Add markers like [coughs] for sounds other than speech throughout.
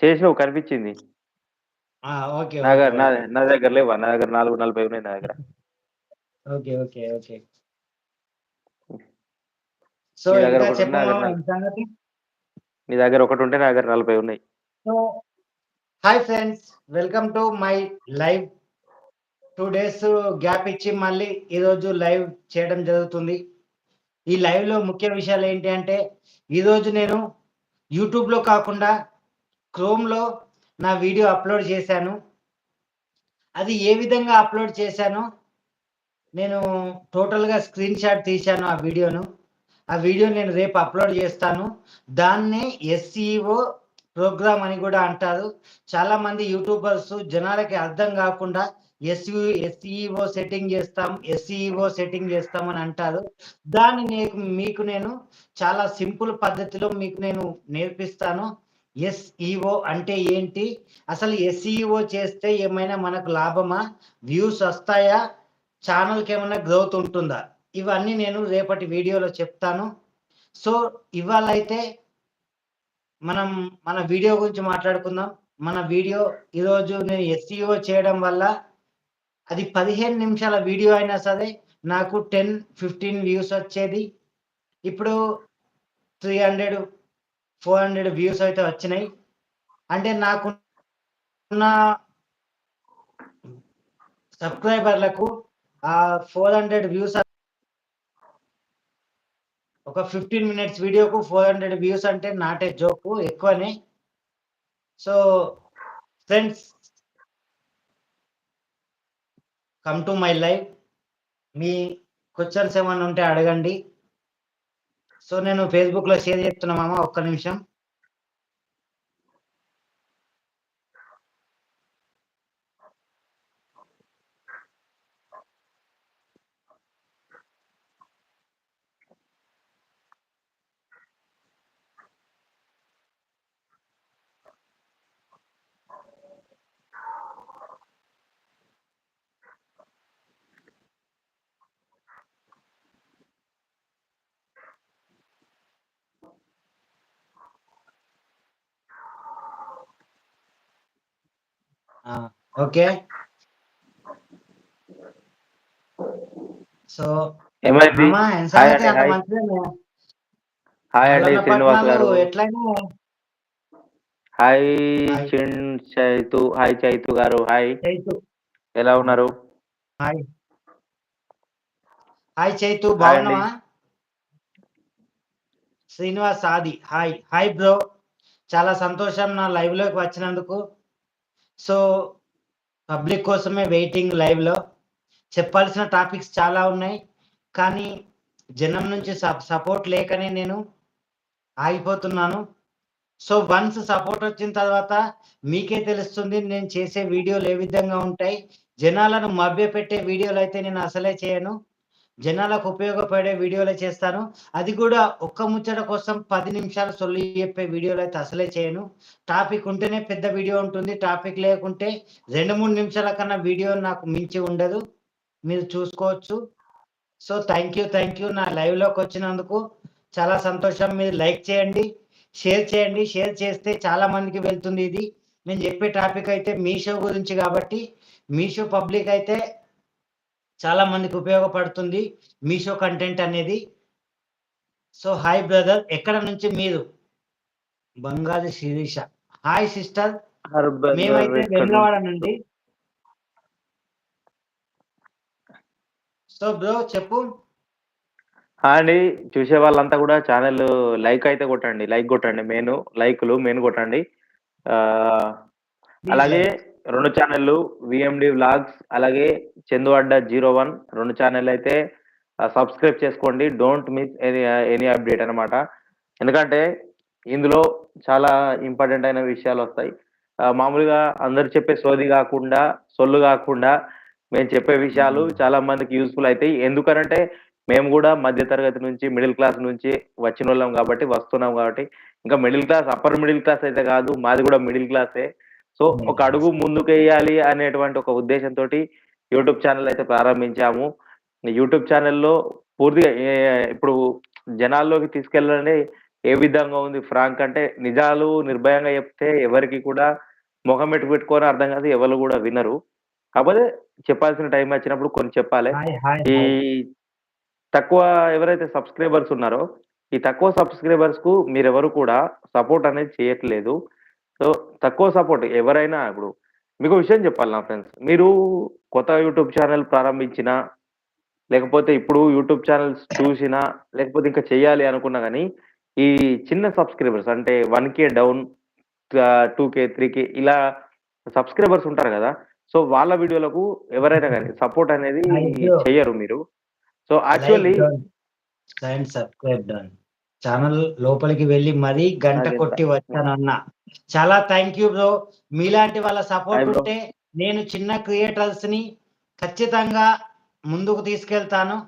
చేసినావు కనిపించింది. నా నా దగ్గర లేవా? నా దగ్గర 4:40 ఉన్నాయి నా దగ్గర. ఓకే. ఓకే. ఓకే. సో, నీ దగ్గర ఒకటి నాలుగు. ఉంటే నా దగ్గర 40 ఉన్నాయి. So, hi friends. Welcome to my live. 2 days gap ఇచ్చి మళ్ళీ ఈరోజు లైవ్ చేయడం జరుగుతుంది. ఈ లైవ్‌లో ముఖ్య విషయాలు ఏంటి అంటే, ఈరోజు నేను యూట్యూబ్‌లో కాకుండా క్రోమ్‌లో నా వీడియో అప్‌లోడ్ చేశాను. అది ఏ విధంగా అప్‌లోడ్ చేశానో, నేను టోటల్‌గా స్క్రీన్ షాట్ తీశాను ఆ వీడియోను. ఆ వీడియో నేను రేపు అప్‌లోడ్ చేస్తాను. దాన్నే ఎస్‌ఈఓ ప్రోగ్రామ్ అని కూడా అంటారు. చాలామంది యూట్యూబర్స్ జనాలకి అర్థం కాకుండా ఎస్యూ ఎస్‌ఈఓ సెట్టింగ్ చేస్తాం, ఎస్‌ఈఓ సెట్టింగ్ చేస్తాం అని అంటారు. దాన్ని నేను మీకు నేను చాలా సింపుల్ పద్ధతిలో మీకు నేను నేర్పిస్తాను. ఎస్‌ఈఓ అంటే ఏంటి? అసలు ఎస్‌ఈఓ చేస్తే ఏమైనా మనకు లాభమా? వ్యూస్ వస్తాయా? ఛానల్కి ఏమైనా గ్రోత్ ఉంటుందా? ఇవన్నీ నేను రేపటి వీడియోలో చెప్తాను. సో, ఇవాళైతే మనం మన వీడియో గురించి మాట్లాడుకుందాం. మన వీడియో ఈరోజు నేను ఎస్‌ఈఓ చేయడం వల్ల అది 15 నిమిషాల వీడియో అయినా సరే నాకు 10, 15 వ్యూస్ వచ్చేది. ఇప్పుడు 300, 400 వ్యూస్ అయితే వచ్చినాయి. అంటే నాకున్న సబ్‌స్క్రైబర్‌లకు ఆ ఫోర్ హండ్రెడ్ వ్యూస్ ఒక 15 మినిట్స్ వీడియోకు 400 వ్యూస్ అంటే నాటే జోకు జోక్ ఎక్కువనే. So, friends come to my live. Me questions ఏమన్నా ఉంటే అడగండి. సో, నేను ఫేస్‌బుక్‌లో షేర్ చేస్తున్నా మామ ఒక్క నిమిషం. ఓకే. సో, హాయ్ అండి. శ్రీనివాస్ గారు. హాయ్. చిన్ చైతు. హాయ్ చైతు గారు. హాయ్. చైతు. ఎలా ఉన్నారు? హాయ్. హాయ్ చైతు. బాగున్నావా? Srinivas Adi. Hi. Hi bro. చాలా సంతోషం నా లైవ్‌లోకి వచ్చినందుకు. సో, పబ్లిక్ కోసమే వెయిటింగ్ లైవ్‌లో. చెప్పాల్సిన టాపిక్స్ చాలా ఉన్నాయి. కానీ జనం నుంచి సప్ సపోర్ట్ లేకనే నేను ఆగిపోతున్నాను. సో, వన్స్ సపోర్ట్ వచ్చిన తర్వాత మీకే తెలుస్తుంది నేను చేసే వీడియోలు ఏ విధంగా ఉంటాయి. జనాలను మభ్యపెట్టే అయితే నేను అసలే చేయను. జనాలకు ఉపయోగపడే వీడియోలే చేస్తాను. అది కూడా ఒక్క ముచ్చట కోసం పది నిమిషాలు సొల్లి చెప్పే వీడియోలు అయితే అసలే చేయను. టాపిక్ ఉంటేనే పెద్ద వీడియో ఉంటుంది. టాపిక్ లేకుంటే 2, 3 నిమిషాల కన్నా వీడియో నాకు మించి ఉండదు. మీరు చూసుకోవచ్చు. So, thank you. Thank you. నా లైవ్‌లోకి వచ్చినందుకు చాలా సంతోషం. మీరు లైక్ చేయండి, షేర్ చేయండి. షేర్ చేస్తే చాలా మందికి వెళ్తుంది ఇది. నేను చెప్పే టాపిక్ అయితే మీషో గురించి కాబట్టి మీషో పబ్లిక్ అయితే చాలా మందికి ఉపయోగపడుతుంది. మీషో కంటెంట్ అనేది. So, hi brother. ఎక్కడ నుంచి మీరు? బంగారు శిరీష. Hi sister. మేమైతే నుంచి? నుండి. సో, బ్రో చెప్పు. అండి. చూసే వాళ్ళంతా కూడా ఛానెల్ లైక్ అయితే కొట్టండి. లైక్ కొట్టండి. మెయిన్ లైకులు మెయిన్ కొట్టండి. అలాగే 2 ఛానెల్లు వీఎండీ వ్లాగ్స్ అలాగే చందు అడ్డ 01 2 ఛానెల్ అయితే సబ్స్క్రైబ్ చేసుకోండి. Don't miss any any update అన్నమాట. ఎందుకంటే ఇందులో చాలా ఇంపార్టెంట్ అయిన విషయాలొస్తాయి. ఆహ్, మామూలుగా అందరూ చెప్పే సోది కాకుండా, సొల్లు కాకుండా మేము చెప్పే విషయాలు చాలా మందికి యూజ్‌ఫుల్ అయితాయి. ఎందుకనంటే మేము కూడా మధ్య తరగతి నుంచి, మిడిల్ క్లాస్ నుంచి వచ్చినోళ్ళం కాబట్టి, వస్తున్నాం కాబట్టి, ఇంకా middle class upper middle class అయితే కాదు. మాది కూడా మిడిల్ క్లాసే. సో, ఒక అడుగు ముందుకేయాలి అనేటువంటి ఒక ఉద్దేశంతోటి యూట్యూబ్ ఛానెల్ అయితే ప్రారంభించాము. యూట్యూబ్ ఛానెల్‌లో పూర్తిగా ఇప్పుడు జనాల్లోకి తీసుకెళ్ళాలని ఏ విధంగా ఉంది ఫ్రాంక్ అంటే నిజాలు నిర్భయంగా చెప్తే ఎవరికి కూడా మొహం పెట్టి పెట్టుకొని అర్థం కాదు ఎవరు కూడా వినరు. కాకపోతే చెప్పాల్సిన టైం వచ్చినప్పుడు కొన్ని చెప్పాలి. ఈ తక్కువ ఎవరైతే సబ్స్క్రైబర్స్ ఉన్నారో ఈ తక్కువ సబ్స్క్రైబర్స్కు మీరెవరు కూడా సపోర్ట్ అనేది చేయట్లేదు. సో తక్కువ సపోర్ట్ ఎవరైనా ఇప్పుడు మీకు విషయం చెప్పాలి నా ఫ్రెండ్స్ మీరు కొత్త యూట్యూబ్ ఛానల్ ప్రారంభించినా లేకపోతే ఇప్పుడు యూట్యూబ్ ఛానల్స్ చూసినా లేకపోతే ఇంకా చేయాలి అనుకున్నా కానీ ఈ చిన్న సబ్స్క్రైబర్స్ అంటే one K down two K three K ఇలా సబ్స్క్రైబర్స్ ఉంటారు కదా సో వాళ్ళ వీడియోలకు ఎవరైనా కానీ సపోర్ట్ అనేది. చెయ్యరు మీరు సో యాక్చువల్లీ సబ్స్క్రైబ్ ఛానల్ లోపలికి వెళ్ళి మరీ గంట కొట్టి వచ్చానన్న చాలా థ్యాంక్ యూ బ్రో మీలాంటి వాళ్ళ సపోర్ట్. ఉంటే నేను చిన్న క్రియేటర్స్ని ఖచ్చితంగా ముందుకు తీసుకెళ్తాను.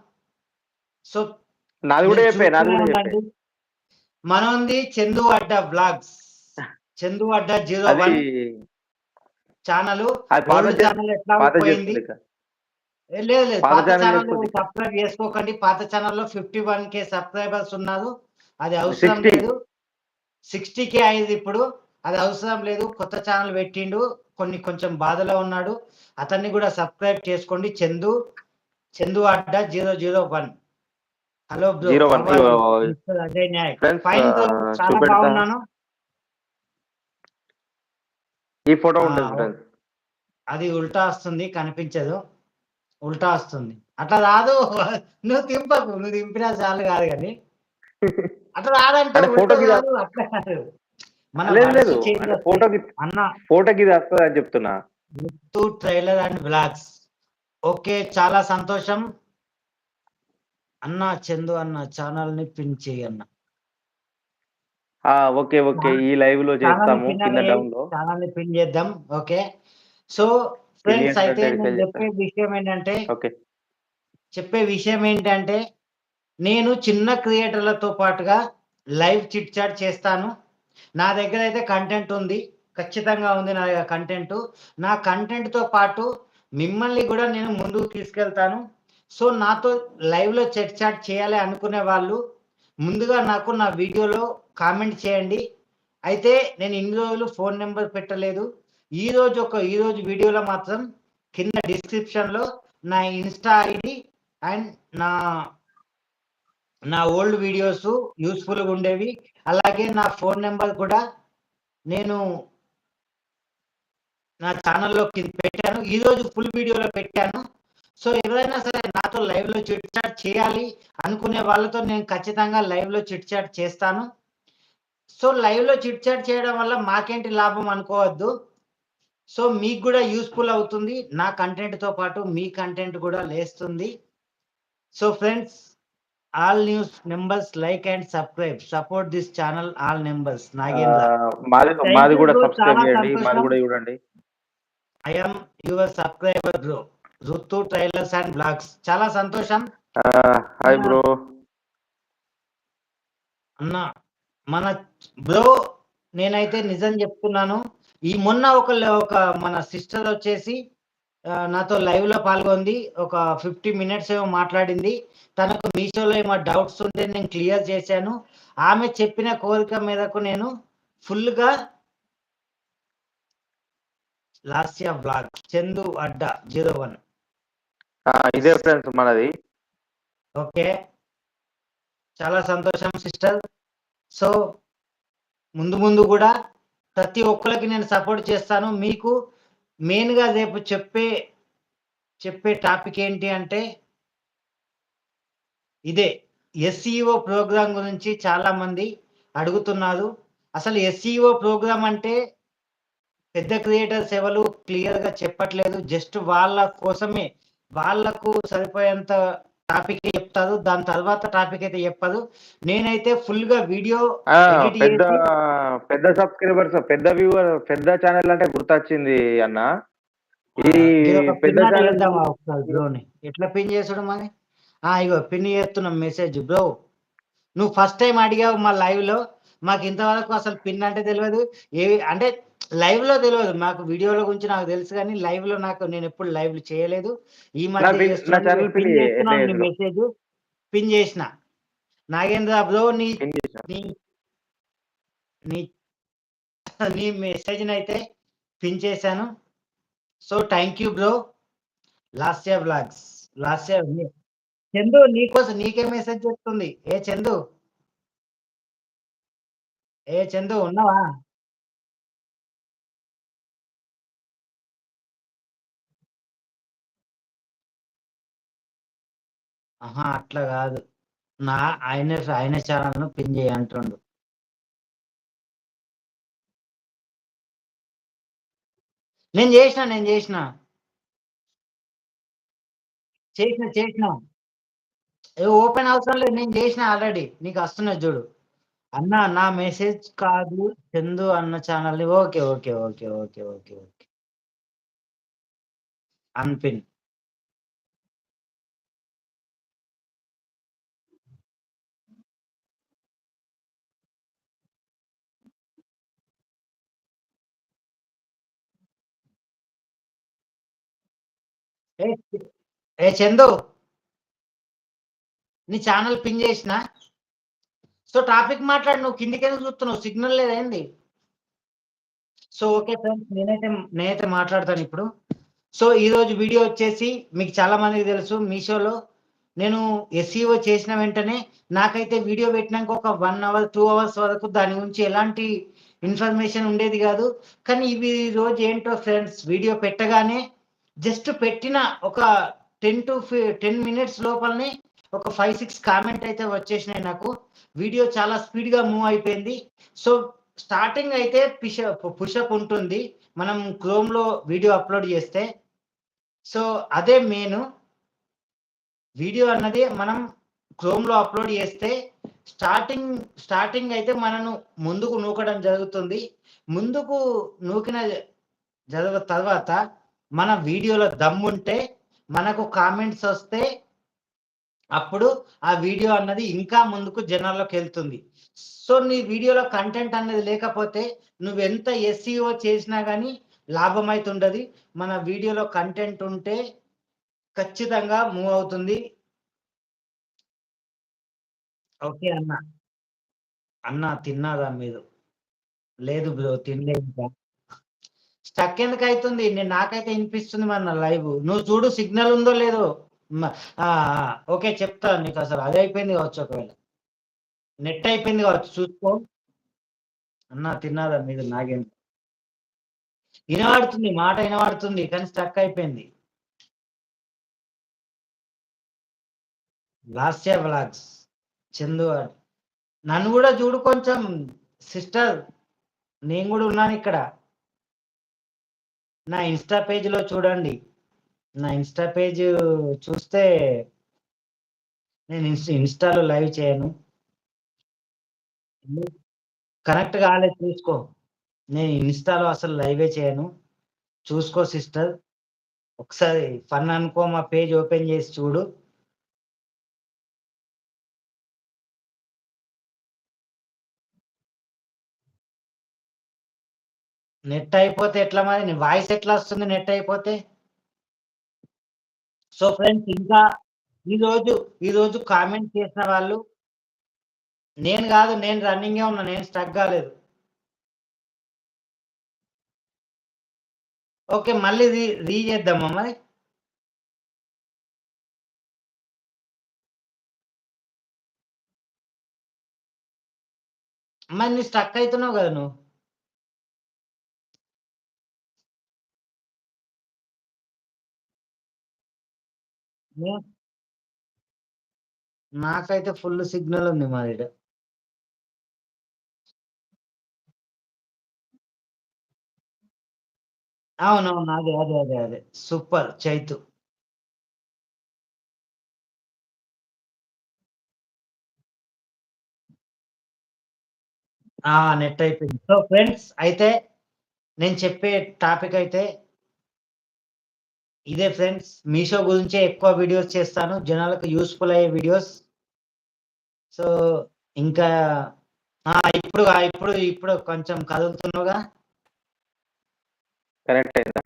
సో. మనది చందు అడ్డ blogs Chandu Adda zero one channel channel ఎట్లా పోయింది? లేదు లేదు. పాత ఛానల్. సబ్స్క్రైబ్ చేసుకోకండి. పాత ఛానల్లో ఫిఫ్టీ వన్ కే సబ్స్క్రైబర్స్ ఉన్నారు. అది అవసరం 60. లేదు. సిక్స్టీ కే అయింది ఇప్పుడు. అది అవసరం లేదు. కొత్త ఛానల్ పెట్టిండు. కొన్ని కొంచెం బాధలో ఉన్నాడు. అతన్ని కూడా సబ్స్క్రైబ్ చేసుకోండి. Chandu Chandu Adda zero zero one. Hello bro. 01, Ajay Nayak. Fine చాలా. బాగున్నాను. ఈ ఫోటో ఉంటుంది అది ఉల్టా వస్తుంది. కనిపించదు. ఉల్టా వస్తుంది. అట్లా రాదు. నువ్వు తింపకు. నువ్వు దింపినా చాలు కాదు కానీ. అట్లా రాదంటే కాదు, అట్లా కాదు. మన. ఫోటోకి అన్న ఫోటోకి ఇది వస్తుంది అని చెప్తున్నా. Two trailer and blogs okay చాలా సంతోషం. అన్న చందు అన్న ఛానల్ని పిన్ చేయి అన్న. Okay okay. ఈ లైవ్లో చేస్తాము కింద డౌన్లో ఛానల్ని పిన్ చేద్దాం ఓకే. సో ఫ్రెండ్స్ అయితే. చెప్పే విషయం ఏంటంటే ఓకే. చెప్పే విషయం ఏంటంటే నేను చిన్న క్రియేటర్లతో పాటుగా లైవ్ చిట్ చాట్ చేస్తాను. నా దగ్గర అయితే కంటెంట్ ఉంది. ఖచ్చితంగా ఉంది నా దగ్గర కంటెంట్ నా కంటెంట్తో పాటు మిమ్మల్ని కూడా నేను ముందుకు తీసుకెళ్తాను. సో నాతో లైవ్లో చెట్ చాట్ చేయాలి అనుకునే వాళ్ళు ముందుగా నాకు నా వీడియోలో కామెంట్ చేయండి. అయితే నేను ఇన్ని రోజులు ఫోన్ నెంబర్ పెట్టలేదు. ఈ రోజు ఒక ఈరోజు వీడియోలో మాత్రం కింద డిస్క్రిప్షన్లో నా ఇన్స్టా ఐడి అండ్ నా నా ఓల్డ్ వీడియోస్ యూస్ఫుల్గా ఉండేవి. అలాగే నా ఫోన్ నెంబర్ కూడా నేను నా ఛానల్లో కింద పెట్టాను ఈరోజు ఫుల్ వీడియోలో పెట్టాను. సో ఎవరైనా సరే నాతో లైవ్లో చిట్ చాట్ చేయాలి అనుకునే వాళ్ళతో నేను ఖచ్చితంగా లైవ్లో చిట్ చాట్ చేస్తాను. సో లైవ్లో చిట్ చాట్ చేయడం వల్ల మాకేంటి లాభం అనుకోవద్దు. సో మీకు కూడా యూస్ఫుల్ అవుతుంది. నా కంటెంట్తో పాటు మీ కంటెంట్ కూడా లేస్తుంది. So friends all news members like and subscribe support this channel all members ఆ, నాగేంద్ర మాది కూడా. సబ్స్క్రైబ్ చాలా చేయండి. మాది సంతోషం. కూడా చూడండి. I'm your subscriber bro Ruthu trailers and blogs చాలా సంతోషం హాయ్ బ్రో అన్న మన బ్రో నేనైతే నిజం చెప్తున్నాను. ఈ మొన్న ఒక ఒక మన సిస్టర్ వచ్చేసి నాతో లైవ్లో పాల్గొంది. ఒక ఫిఫ్టీ మినిట్స్ ఏమో మాట్లాడింది. తనకు మీషోలో ఏమో డౌట్స్ ఉంటే నేను క్లియర్ చేశాను. ఆమె చెప్పిన కోరిక మేరకు నేను ఫుల్గా Lasya blog Chandu Adda zero one. ఇదే ఫ్రెండ్స్ మనది. ఓకే. చాలా సంతోషం సిస్టర్. సో ముందు ముందు కూడా ప్రతి ఒక్కరికి నేను సపోర్ట్ చేస్తాను. మీకు మెయిన్గా రేపు చెప్పే చెప్పే టాపిక్ ఏంటి అంటే ఇదే ఎస్ఈఓ ప్రోగ్రామ్ గురించి చాలా మంది అడుగుతున్నారు. అసలు ఎస్ఈఓ ప్రోగ్రామ్ అంటే పెద్ద క్రియేటర్స్ ఎవరు క్లియర్గా చెప్పట్లేదు. జస్ట్ వాళ్ళ కోసమే. వాళ్ళకు సరిపోయేంత టాపిక్ చెప్తారు. దాని తర్వాత టాపిక్ అయితే చెప్పదు నేనైతే ఫుల్గా వీడియో పెద్ద సబ్స్క్రైబర్స్ పెద్ద వ్యూవర్ పెద్ద ఛానల్ అంటే గుర్తొచ్చింది అన్న. ఈ పెద్ద ఛానల్ ఎట్లా పిన్ చేసుడు మరి? ఆ ఇగో పిన్ చేస్తున్నాం మెసేజ్ బ్రో. నువ్వు ఫస్ట్ టైం అడిగావు మా లైవ్లో. మాకు ఇంతవరకు అసలు పిన్ అంటే తెలియదు ఏ అంటే లైవ్లో తెలియదు మాకు వీడియోల గురించి నాకు తెలుసు కానీ లైవ్లో నాకు నేను ఎప్పుడు లైవ్ చేయలేదు. ఈ మధ్య? మెసేజ్ పిన్ చేసిన నాగేంద్ర బ్రో నీ. నీ [laughs] నీ మెసేజ్ని అయితే పిన్ చేశాను. So, thank you bro. Last year blogs last year Chandu నీకోసం నీకే మెసేజ్ చేస్తుంది. ఏ చందు? ఏ చందు ఉన్నావా? అట్లా కాదు నా ఆయన ఆయన ఛానెల్‌ను పిన్ చేయంటుండు నేను చేసిన నేను చేసిన చేసినా, చేసినా. ఓపెన్ అవసరం లేదు. నేను చేసిన ఆల్రెడీ. నీకు వస్తున్నది చూడు అన్న నా మెసేజ్ కాదు చందు అన్న ఛానెల్‌ని okay. Okay. Okay. Okay. Okay. Okay. Unpin. ఏ ఏ చందు నీ ఛానల్ పిన్ చేసినా? సో, టాపిక్ మాట్లాడు. నువ్వు కిందకెందుకు చూస్తున్నావు? సిగ్నల్ లేదా సో, ఓకే ఫ్రెండ్స్. నేనైతే నేనైతే మాట్లాడతాను ఇప్పుడు సో, ఈరోజు వీడియో వచ్చేసి మీకు చాలా మందికి తెలుసు మీషోలో నేను ఎస్‌ఈఓ చేసిన వెంటనే నాకైతే వీడియో పెట్టినాక ఒక వన్ అవర్, టూ అవర్స్ వరకు దాని గురించి ఎలాంటి ఇన్ఫర్మేషన్ ఉండేది కాదు కానీ ఇవి రోజు ఏంటో ఫ్రెండ్స్ వీడియో పెట్టగానే జస్ట్ పెట్టిన ఒక 10 టు టెన్ మినిట్స్ లోపలనే ఒక 5, 6 కామెంట్ అయితే వచ్చేసినాయి నాకు. వీడియో చాలా స్పీడ్‌గా మూవ్ అయిపోయింది. సో, స్టార్టింగ్ అయితే పిష పుషప్ ఉంటుంది. మనం క్రోమ్‌లో వీడియో అప్‌లోడ్ చేస్తే. సో, అదే మెయిన్ వీడియో అన్నది మనం క్రోమ్‌లో అప్‌లోడ్ చేస్తే స్టార్టింగ్ స్టార్టింగ్ అయితే మనను ముందుకు నూకడం జరుగుతుంది. ముందుకు నూకిన జరగ తర్వాత మన వీడియోలో దమ్ముంటే మనకు కామెంట్స్ వస్తే అప్పుడు ఆ వీడియో అన్నది ఇంకా ముందుకు జనాల్లోకి వెళ్తుంది సో, నీ వీడియోలో కంటెంట్ అనేది లేకపోతే నువ్వు ఎంత ఎస్సీఓ చేసినా కానీ లాభం ఉండది. మన వీడియోలో కంటెంట్ ఉంటే ఖచ్చితంగా మూవ్ అవుతుంది. ఓకే అన్న. అన్న తిన్నారా మీరు? లేదు బ్రో తినలేదు స్టక్ ఎందుకు అవుతుంది నేను నాకైతే ఇనిపిస్తుంది మరి నా లైవ్. నువ్వు చూడు సిగ్నల్ ఉందో లేదో? ఓకే చెప్తాను నీకు అసలు అది అయిపోయింది కావచ్చు ఒకవేళ. నెట్ అయిపోయింది కావచ్చు చూసుకో. అన్న తిన్నారా మీరు? నాకేం వినబడుతుంది మాట వినబడుతుంది కానీ స్టక్ అయిపోయింది. లాస్య వ్లాగ్స్. చందు నన్ను కూడా చూడు కొంచెం సిస్టర్. నేను కూడా ఉన్నాను ఇక్కడ నా ఇన్‌స్టా పేజ్‌లో చూడండి. నా ఇన్‌స్టా పేజ్ చూస్తే నేను ఇన్‌స్టాలో లైవ్ చేయను. కనెక్ట్ కాలేదు చూసుకో. నేను ఇన్‌స్టాలో అసలు లైవే చేయను. చూసుకో సిస్టర్. ఒకసారి ఫన్ అనుకో మా పేజ్ ఓపెన్ చేసి చూడు. నెట్ అయిపోతే ఎట్లా మరి? నీ వాయిస్ ఎట్లా వస్తుంది నెట్ అయిపోతే? సో, ఫ్రెండ్స్ ఇంకా ఈరోజు ఈరోజు కామెంట్ చేసిన వాళ్ళు నేను కాదు నేను రన్నింగే ఉన్నా. నేను స్టక్ కాలేదు ఓకే. మళ్ళీ రీ రీ చేద్దామా మరి? మరి నువ్వు స్టక్ అవుతున్నావు కదా నువ్వు. నాకైతే ఫుల్ సిగ్నల్ ఉంది మా దగ్గర అవునవును. అదే. అదే. అదే. అదే. సూపర్ చైతు. ఆ! నెట్ అయిపోయింది. సో, ఫ్రెండ్స్ అయితే నేను చెప్పే టాపిక్ అయితే ఇదే ఫ్రెండ్స్ మీషో గురించే ఎక్కువ వీడియోస్ చేస్తాను. జనాలకు యూస్ఫుల్ అయ్యే వీడియోస్ సో ఇంకా ఇప్పుడు ఇప్పుడు ఇప్పుడు కొంచెం కదులుతున్నావుగా? కనెక్ట్ అయిందా?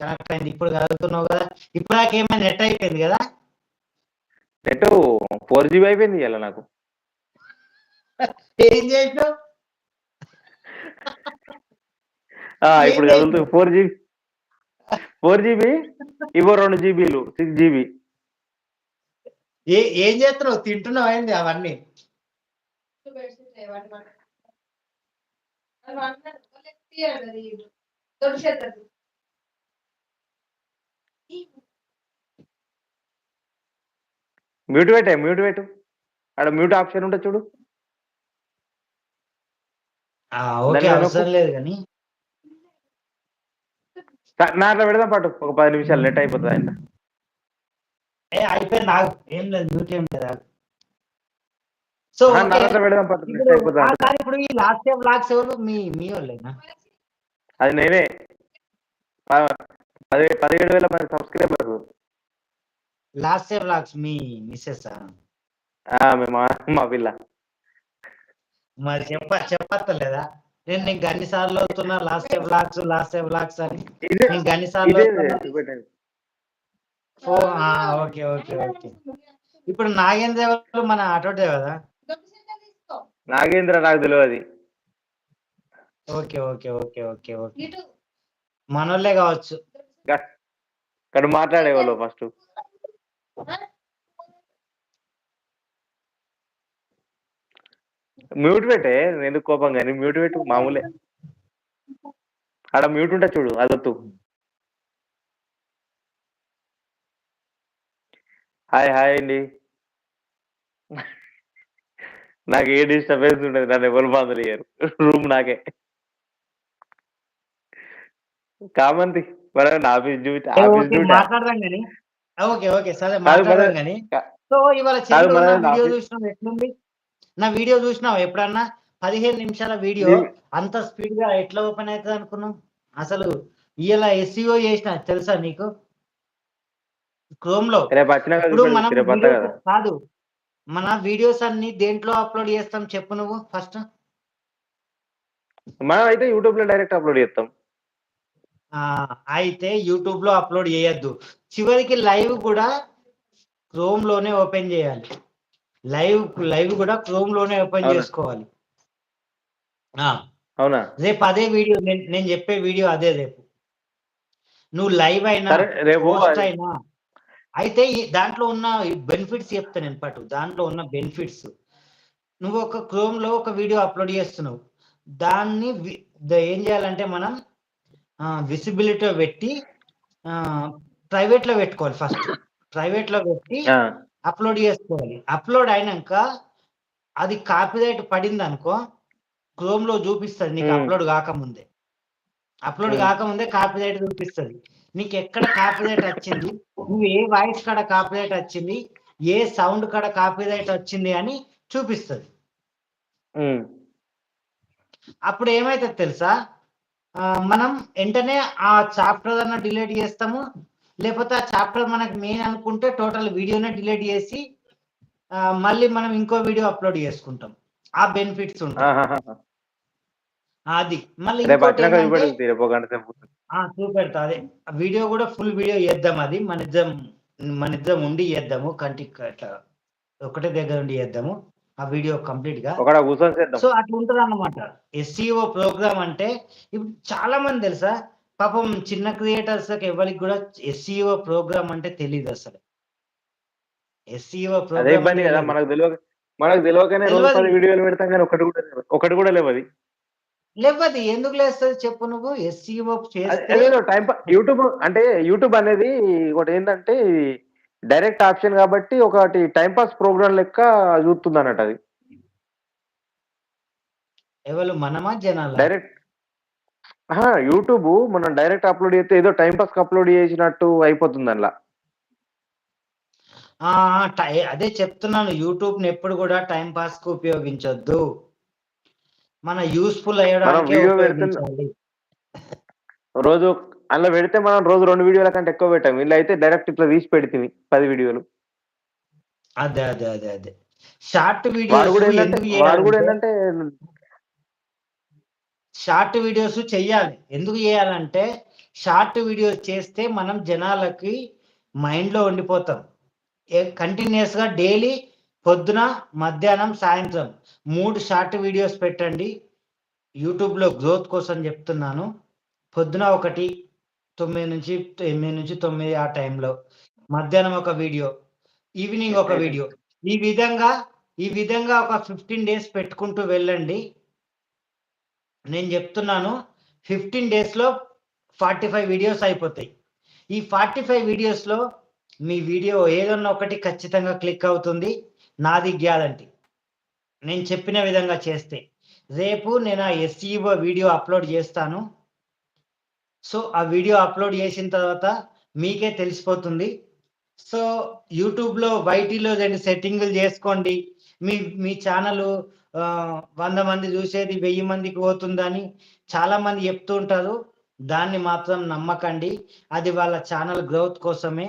కనెక్ట్ అయింది. ఇప్పుడు కదులుతున్నావు కదా? ఇప్పుడు నాకు ఏమైనా నెట్ అయిపోయింది కదా? నెట్ ఫోర్ జీబీ అయిపోయింది ఇలా నాకు. [laughs] ఏం చేసావు ఇప్పుడు కదులుతూ ఫోర్ జీబీ ఫోర్ జీబీ? ఇవో రెండు జీబీలు సిక్స్ జీబీ. ఏ ఏం చేస్తున్నావు? తింటున్నావు ఏంది అవన్నీ? మ్యూట్ పెట్టే మ్యూట్ పెట్టు అక్కడ మ్యూట్ ఆప్షన్ ఉంటుంది చూడు. అవసరం లేదు కానీ. నా అట్లా పెడదాం పాటు ఒక పది నిమిషాలు నెట్ అయిపోతుంది ఆయన. ఏ అయిపోయింది నాకు ఏం లేదు మ్యూట్ ఏం లేదు. సో నా ఓకే. అట్లా పెడదాం పాటు ఇప్పుడు అయిపోతుంది ఈ లాస్ట్ టైం బ్లాగ్స్ ఎవరు? మీ మీ వాళ్ళేనా? అది నేనే. పది పదిహేడు వేల మంది సబ్స్క్రైబర్స్ లాస్ట్ టైం బ్లాగ్స్ మీ మిస్సెస్ మా మా పిల్ల. మరి చెప్ప చెప్పలేదా నేను నీకు అన్ని సార్లు అవుతున్నా last time blogs last time blogs అని. నీకు అన్ని సార్లు ఓకే ఓకే ఓకే. ఇప్పుడు నాగేంద్ర ఎవరు మన ఆటోటే కదా నాగేంద్ర నాకు తెలియదు okay okay okay okay okay. మనోళ్ళే కావచ్చు. ఇక్కడ మాట్లాడేవాళ్ళు ఫస్ట్. మ్యూట్ పెట్టే? నేను ఎందుకు కోపం కానీ? మ్యూట్ పెట్టు మామూలే. ఆడ మ్యూట్ ఉంటా చూడు అదొత్తు హాయ్ హాయ్ అండి. నాకు ఏ డిస్టర్బెన్స్ ఉండదు నన్ను ఎవరు బాధలు ఇయ్యరు రూమ్ నాకే. కామంతి మనం ఆఫీస్ డ్యూటీ ఆఫీస్ డ్యూటీ మాట్లాడదాం కానీ ఓకే ఓకే సరే మాట్లాడదాం కానీ సో ఇవాళ వీడియో చూసినావు ఎట్లుంది? నా వీడియో చూసినావు ఎప్పుడన్నా? పదిహేను నిమిషాల వీడియో. అంత స్పీడ్గా ఎట్లా ఓపెన్ అవుతుంది అనుకున్నావు అసలు ఇలా ఎస్సీఓ చేసిన తెలుసా నీకు? క్రోమ్లో. ఇప్పుడు మనం కాదు. మన వీడియోస్ అన్ని దేంట్లో అప్లోడ్ చేస్తాం చెప్పు నువ్వు ఫస్ట్. మనం అయితే యూట్యూబ్లో డైరెక్ట్ అప్లోడ్ చేస్తాం. అయితే యూట్యూబ్లో అప్లోడ్ చేయొద్దు. చివరికి లైవ్ కూడా క్రోమ్లోనే ఓపెన్ చేయాలి. లైవ్ లైవ్ కూడా క్రోమ్లోనే ఓపెన్? చేసుకోవాలి. ఆ, అవునా? రేపు అదే వీడియో నేను చెప్పే వీడియో అదే రేపు. నువ్వు లైవ్ అయినా రేపు పోస్ట్ అయినా అయితే దాంట్లో ఉన్న బెనిఫిట్స్ చెప్తా నేను పట్టు దాంట్లో ఉన్న బెనిఫిట్స్. నువ్వు ఒక క్రోమ్లో ఒక వీడియో అప్లోడ్ చేస్తున్నావు. దాన్ని ఏం చేయాలంటే మనం విసిబిలిటీ పెట్టి ప్రైవేట్లో పెట్టుకోవాలి ఫస్ట్ ప్రైవేట్ [coughs] లో పెట్టి అప్లోడ్ చేసుకోవాలి. అప్లోడ్ అయినాక అది కాపీరైట్ పడింది అనుకో క్రోమ్లో చూపిస్తుంది నీకు. అప్లోడ్ కాకముందే. అప్లోడ్. కాకముందే కాపీరైట్ చూపిస్తుంది. నీకు ఎక్కడ కాపీరైట్ వచ్చింది? నువ్వు ఏ వాయిస్ కాడ కాపీరైట్ వచ్చింది? ఏ సౌండ్ కాడ కాపీరైట్ వచ్చింది అని చూపిస్తుంది. అప్పుడు ఏమైతుంది తెలుసా? మనం వెంటనే ఆ చాప్టర్ అన్న డిలీట్ చేస్తాము. లేకపోతే ఆ చాప్టర్ మనకు మెయిన్ అనుకుంటే టోటల్ వీడియోనే డిలీట్ చేసి ఆ, మళ్ళీ మనం ఇంకో వీడియో అప్లోడ్ చేసుకుంటాం. ఆ బెనిఫిట్స్ ఉంటాయి. అది. మళ్ళీ చూపెడతా. అదే ఆ వీడియో కూడా ఫుల్ వీడియో చేద్దాం అది. మన ఇద్దరం మన ఇద్దరం ఉండి చేద్దాము. కంటికి అట్లా ఒకటే దగ్గర ఉండి చేద్దాము. ఆ వీడియో కంప్లీట్గా. సో అట్లా ఉంటుంది అన్నమాట ఎస్సీఓ ప్రోగ్రామ్ అంటే ఇప్పుడు చాలా మంది తెలుసా? పాపం చిన్న క్రియేటర్స్ ఎవరికి కూడా ఎస్సీఓ ప్రోగ్రామ్ అంటే తెలియదు అసలు. ఎస్సీఓ ప్రోగ్రామ్ కదా మనకు తెలియక మనకు తెలియకనే వీడియోలు పెడతాం కానీ ఒకటి కూడా. ఒకటి కూడా లేవు అది లేవది. ఎందుకు లేస్తుంది చెప్పు నువ్వు? ఎస్సీఓ టైం యూట్యూబ్ అంటే యూట్యూబ్ అనేది ఒకటి ఏంటంటే డైరెక్ట్ ఆప్షన్ కాబట్టి ఒకటి టైం పాస్ ప్రోగ్రామ్ లెక్క చూస్తుంది అన్నట్టు అది. ఎవరు? మనమా? జనాల? డైరెక్ట్ యూట్యూబ్ మనం డైరెక్ట్ అప్లోడ్ చేస్తే ఏదో టైం పాస్ అప్లోడ్ చేసినట్టు అయిపోతుంది అందులో. ఆ, టై- అదే చెప్తున్నాను యూట్యూబ్ని ఎప్పుడు కూడా టైం పాస్కు ఉపయోగించొద్దు. మన యూస్ఫుల్ అయ్యడానికి video పెడుతున్న- ఉపయోగించాలి. రోజు అందులో పెడితే మనం రోజు రెండు వీడియోల కంటే ఎక్కువ పెట్టాం. అయితే డైరెక్ట్ ఇట్లా తీసి పెడితే పది వీడియోలు. అదే అదే అదే అదే. షార్ట్ వాడు కూడా వీడియోస్ ఎందుకు వాడు షార్ట్ వీడియోస్ చెయ్యాలి. ఎందుకు చేయాలంటే షార్ట్ వీడియోస్ చేస్తే మనం జనాలకి మైండ్లో ఉండిపోతాం. కంటిన్యూస్గా డైలీ పొద్దున మధ్యాహ్నం సాయంత్రం మూడు షార్ట్ వీడియోస్ పెట్టండి. యూట్యూబ్లో గ్రోత్ కోసం చెప్తున్నాను. పొద్దున ఒకటి తొమ్మిది నుంచి ఎనిమిది నుంచి తొమ్మిది ఆ టైంలో. మధ్యాహ్నం ఒక వీడియో ఈవినింగ్ ఒక వీడియో. ఈ విధంగా ఈ విధంగా ఒక ఫిఫ్టీన్ డేస్ పెట్టుకుంటూ వెళ్ళండి. నేను చెప్తున్నాను ఫిఫ్టీన్ డేస్లో ఫార్టీ ఫైవ్ వీడియోస్ అయిపోతాయి. ఈ ఫార్టీ ఫైవ్ వీడియోస్లో మీ వీడియో ఏదన్నా ఒకటి ఖచ్చితంగా క్లిక్ అవుతుంది నాది గ్యారంటీ. నేను చెప్పిన విధంగా చేస్తే. రేపు నేను ఆ ఎస్ఈఓ వీడియో అప్లోడ్ చేస్తాను. సో ఆ వీడియో అప్లోడ్ చేసిన తర్వాత మీకే తెలిసిపోతుంది. సో యూట్యూబ్లో వైటీలో రెండు సెట్టింగులు చేసుకోండి. మీ మీ ఛానల్ వంద మంది చూసేది వెయ్యి మందికి పోతుందని చాలా మంది చెప్తూ ఉంటారు. దాన్ని మాత్రం నమ్మకండి. అది వాళ్ళ ఛానల్ గ్రోత్ కోసమే.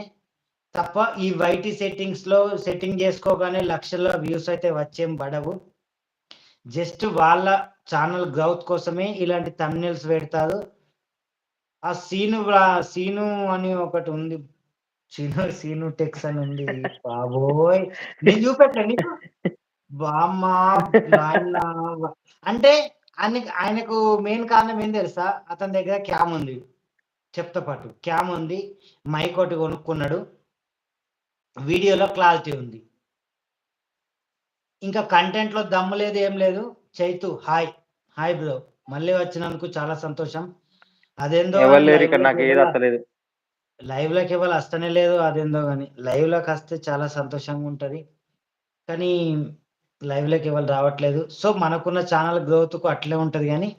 తప్ప ఈ వైటీ సెట్టింగ్స్లో సెట్టింగ్ చేసుకోగానే లక్షల వ్యూస్ అయితే వచ్చేం పడవు. జస్ట్ వాళ్ళ ఛానల్ గ్రోత్ కోసమే ఇలాంటి తమ్నెల్స్ పెడతారు. ఆ సీను సీను అని ఒకటి ఉంది. సీను సీను టెక్స్ అని ఉంది. బాబోయ్! నేను చూపెట్టండి బామ్మ నాయన. అంటే ఆయనకి ఆయనకు మెయిన్ కారణం ఏం తెలుసా? అతని దగ్గర క్యామ్ ఉంది. చెప్తా పాటు క్యామ్ ఉంది మైక్ ఒకటి కొనుక్కున్నాడు వీడియోలో క్లారిటీ ఉంది. ఇంకా కంటెంట్లో దమ్ము లేదు ఏం లేదు. Chaitu hi hi bro. మళ్ళీ వచ్చినందుకు చాలా సంతోషం. అదేందో లైవ్లోకి ఎవరు వస్తనే లేదు అదేందో కానీ లైవ్లోకి వస్తే చాలా సంతోషంగా ఉంటది. కానీ లైవ్లోకి ఎవరు రావట్లేదు. సో మనకున్న ఛానల్ గ్రోత్కు అట్లే ఉంటది కానీ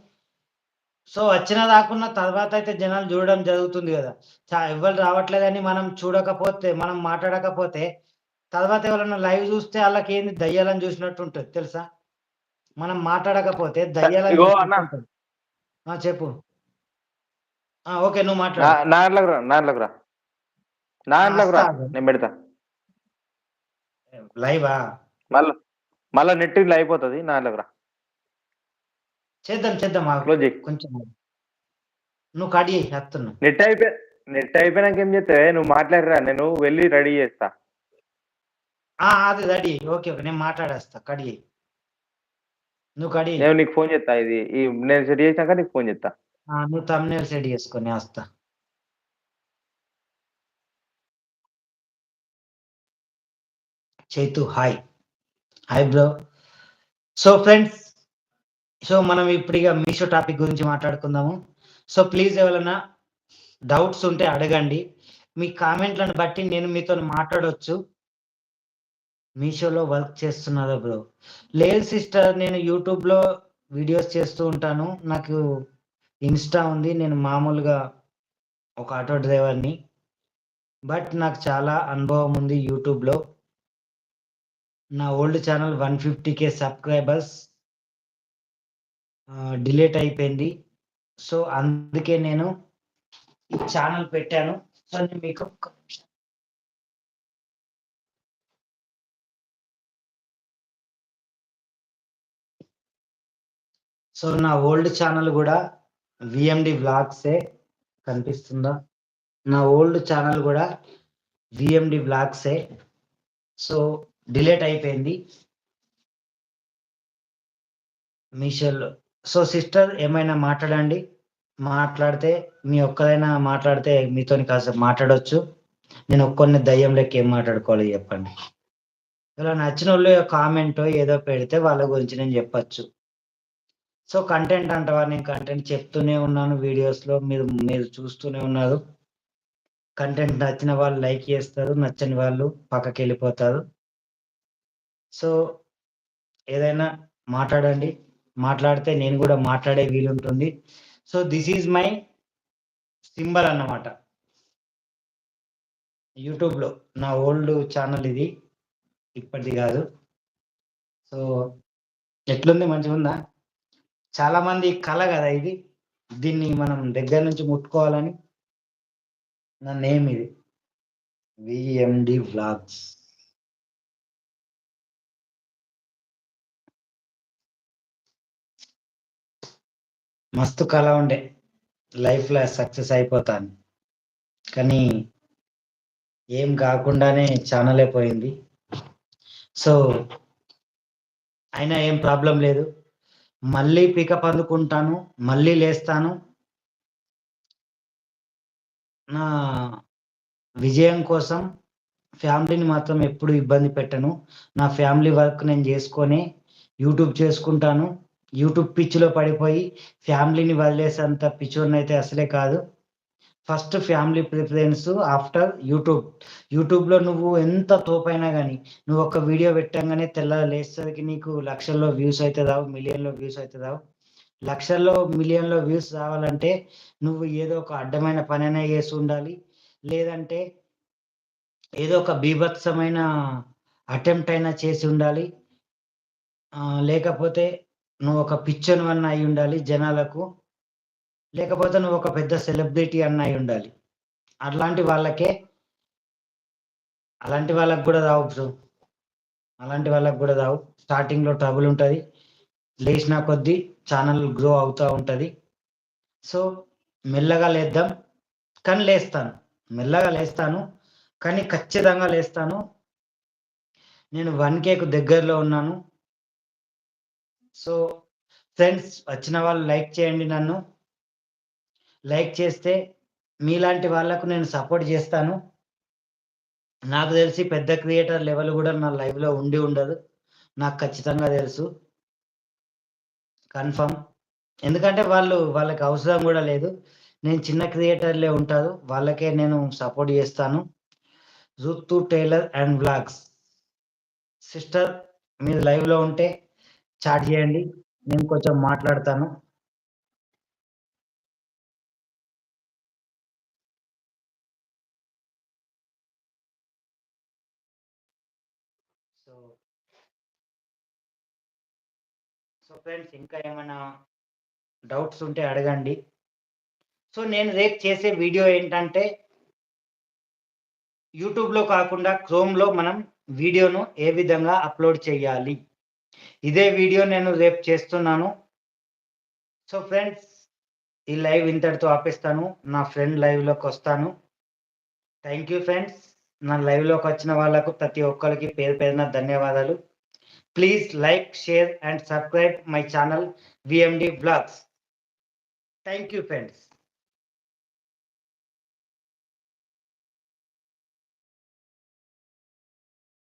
సో వచ్చిన రాకున్న తర్వాత అయితే జనాలు చూడడం జరుగుతుంది కదా. చా- ఎవరు రావట్లేదని మనం చూడకపోతే మనం మాట్లాడకపోతే తర్వాత ఎవరైనా లైవ్ చూస్తే వాళ్ళకి ఏంది దయ్యాలని చూసినట్టు ఉంటుంది తెలుసా? మనం మాట్లాడకపోతే దయ్యాలని చెప్పు. ఆ, ఓకే నువ్వు మాట్లాడు. రా రా. రా. నేను పెడతా. లైవా? మళ్ళా. మళ్ళా నెట్ ఇట్లా అయిపోతుంది. నా దాంట్లోకి రా చేద్దాం చేద్దాం కొంచెం. నువ్వు కడి చేస్తున్నా నెట్ అయిపోయి నెట్ అయిపోయినాక ఏం చేస్తే నువ్వు మాట్లాడరా నేను వెళ్ళి రెడీ చేస్తా. అది రెడీ. ఓకే ఓకే నేను మాట్లాడేస్తా. కడి చేయి. నువ్వు కడి. నేను నీకు ఫోన్ చేస్తా ఇది ఈ నేను సెట్ చేసినాక నీకు ఫోన్ చేస్తా. నువ్వు తమ్నేల్ సెట్ చేసుకొని వస్తా. Chaitu hi. Hi bro so friends so మనం ఇప్పుడు ఇక మీషో టాపిక్ గురించి మాట్లాడుకుందాము. సో ప్లీజ్ ఎవరైనా డౌట్స్ ఉంటే అడగండి. మీ కామెంట్లను బట్టి నేను మీతో మాట్లాడవచ్చు మీషోలో వర్క్ చేస్తున్నారా బ్రో లేదు సిస్టర్ నేను యూట్యూబ్లో వీడియోస్ చేస్తూ ఉంటాను. నాకు ఇన్స్టా ఉంది. నేను మామూలుగా ఒక ఆటో డ్రైవర్ని బట్ నాకు చాలా అనుభవం ఉంది యూట్యూబ్లో. నా old channel one fifty K subscribers delete అయిపోయింది. సో అందుకే నేను ఈ ఛానల్ పెట్టాను. సో నేను మీకు సో నా ఓల్డ్ ఛానల్ కూడా విఎండి బ్లాగ్సే కనిపిస్తుందా? నా ఓల్డ్ ఛానల్ కూడా విఎండి బ్లాగ్సే సో డిలేట్ అయిపోయింది. మీషోలో సో సిస్టర్ ఏమైనా మాట్లాడండి? మాట్లాడితే మీ ఒక్కదైనా మాట్లాడితే మీతో కాసేపు మాట్లాడొచ్చు. నేను ఒక్కొన్ని దయ్యం లెక్క ఏం మాట్లాడుకోవాలి చెప్పండి. ఇలా నచ్చిన వాళ్ళు కామెంట్ ఏదో పెడితే వాళ్ళ గురించి నేను చెప్పచ్చు. సో కంటెంట్ అంటవారు నేను కంటెంట్ చెప్తూనే ఉన్నాను వీడియోస్లో. మీరు మీరు చూస్తూనే ఉన్నారు. కంటెంట్ నచ్చిన వాళ్ళు లైక్ చేస్తారు. నచ్చని వాళ్ళు పక్కకి వెళ్ళిపోతారు సో ఏదైనా మాట్లాడండి. మాట్లాడితే నేను కూడా మాట్లాడే వీలుంటుంది. So this is my symbol అన్నమాట. యూట్యూబ్లో నా ఓల్డ్ ఛానల్ ఇది. ఇప్పటిది కాదు. సో ఎట్లుంది? మంచిగా ఉందా చాలామంది కళ కదా ఇది. దీన్ని మనం దగ్గర నుంచి ముట్టుకోవాలని నా నేమ్ ఇది. విఎండి వ్లాగ్స్ మస్తు కళ ఉండే. లైఫ్లో సక్సెస్ అయిపోతాను కానీ ఏం కాకుండానే ఛానలే పోయింది. సో అయినా ఏం ప్రాబ్లం లేదు. మళ్ళీ పికప్ అందుకుంటాను మళ్ళీ లేస్తాను. నా విజయం కోసం ఫ్యామిలీని మాత్రం ఎప్పుడు ఇబ్బంది పెట్టను. నా ఫ్యామిలీ వర్క్ నేను చేసుకొని యూట్యూబ్ చేసుకుంటాను. యూట్యూబ్ పిచ్చిలో పడిపోయి ఫ్యామిలీని వదిలేసేంత అయితే అసలే కాదు. First family preference after YouTube. యూట్యూబ్‌లో నువ్వు ఎంత తోపైనా కానీ నువ్వు ఒక వీడియో పెట్టంగానే తెల్ల లేచేసరికి నీకు లక్షల్లో వ్యూస్ అయితే రావు. మిలియన్‌లో వ్యూస్ అయితే రావు. లక్షల్లో, మిలియన్‌లో వ్యూస్ రావాలంటే నువ్వు ఏదో ఒక అడ్డమైన పనైనా చేసి ఉండాలి. లేదంటే ఏదో ఒక బీభత్సమైన అటెంప్ట్ అయినా చేసి ఉండాలి. లేకపోతే నువ్వు ఒక పిచ్చోనివన్నా అయి ఉండాలి జనాలకు. లేకపోతే నువ్వు ఒక పెద్ద సెలబ్రిటీ అన్న అయి ఉండాలి. అట్లాంటి వాళ్ళకే అలాంటి వాళ్ళకి కూడా రావు బ్రో. అలాంటి వాళ్ళకి కూడా రావు. స్టార్టింగ్‌లో ట్రబుల్ ఉంటుంది లేచిన కొద్దీ ఛానల్ గ్రో అవుతూ ఉంటుంది సో, మెల్లగా లేద్దాం. కానీ లేస్తాను. మెల్లగా లేస్తాను. కానీ ఖచ్చితంగా లేస్తాను. నేను వన్ కేకు దగ్గరలో ఉన్నాను. సో, ఫ్రెండ్స్ వచ్చిన వాళ్ళు లైక్ చేయండి నన్ను. లైక్ చేస్తే మీలాంటి వాళ్ళకు నేను సపోర్ట్ చేస్తాను. నాకు తెలిసి పెద్ద క్రియేటర్ లెవెల్ కూడా నా లైవ్‌లో ఉండి ఉండదు. నాకు ఖచ్చితంగా తెలుసు. కన్ఫర్మ్. ఎందుకంటే వాళ్ళు వాళ్ళకి అవసరం కూడా లేదు. నేను చిన్న క్రియేటర్‌లే ఉంటారు. వాళ్ళకే నేను సపోర్ట్ చేస్తాను. జుత్తు టైలర్ అండ్ బ్లాగ్స్ సిస్టర్ మీరు లైవ్‌లో ఉంటే చాట్ చేయండి. నేను కొంచెం మాట్లాడతాను. సో సో ఫ్రెండ్స్ ఇంకా ఏమైనా డౌట్స్ ఉంటే అడగండి. సో, నేను రేపు చేసే వీడియో ఏంటంటే యూట్యూబ్‌లో కాకుండా క్రోమ్‌లో మనం వీడియోను ఏ విధంగా అప్‌లోడ్ చేయాలి? ఇదే వీడియో నేను రేపు చేస్తున్నాను. సో, ఫ్రెండ్స్ ఈ లైవ్ ఇంతటితో ఆపేస్తాను. నా ఫ్రెండ్ లైవ్లోకి వస్తాను థ్యాంక్ యూ ఫ్రెండ్స్. నా లైవ్లోకి వచ్చిన వాళ్ళకు ప్రతి ఒక్కరికి పేరు పేరున ధన్యవాదాలు. Please like, share and subscribe my channel VMD blogs thank you friends.